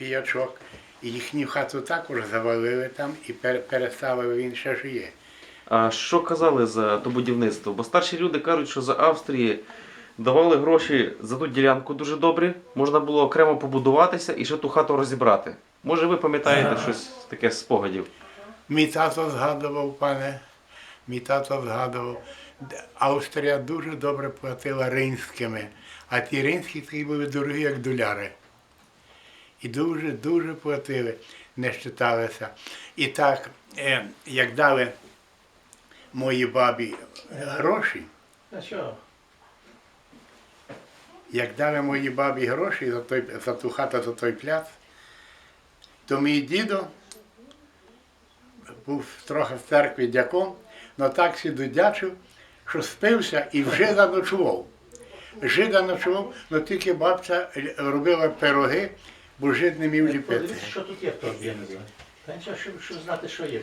піячок. І їхню хату також завалили там і переставили, він ще жиє. А що казали за то будівництво? Бо старші люди кажуть, що за Австрії давали гроші за ту ділянку дуже добрі, можна було окремо побудуватися і ще ту хату розібрати. Може, ви пам'ятаєте щось таке з спогадів? Мій тато згадував, пане, мій тато згадував, Австрія дуже добре платила ринськими, а ті ринські такі були дорогі, як доляри. І дуже-дуже платили, не щиталися. І так, е, як дали моїй бабі гроші, як дали моїй бабі гроші за, той, за ту хату, за той пляц, то мій дідо був трохи в церкві дяком, але так дячив, що спився і вже заночував. Жида ночував, але тільки бабця робила пироги, бо жид не мів ліпити. Подивіться, що тут є хто знаю. Та нічого, щоб, щоб знати, що є.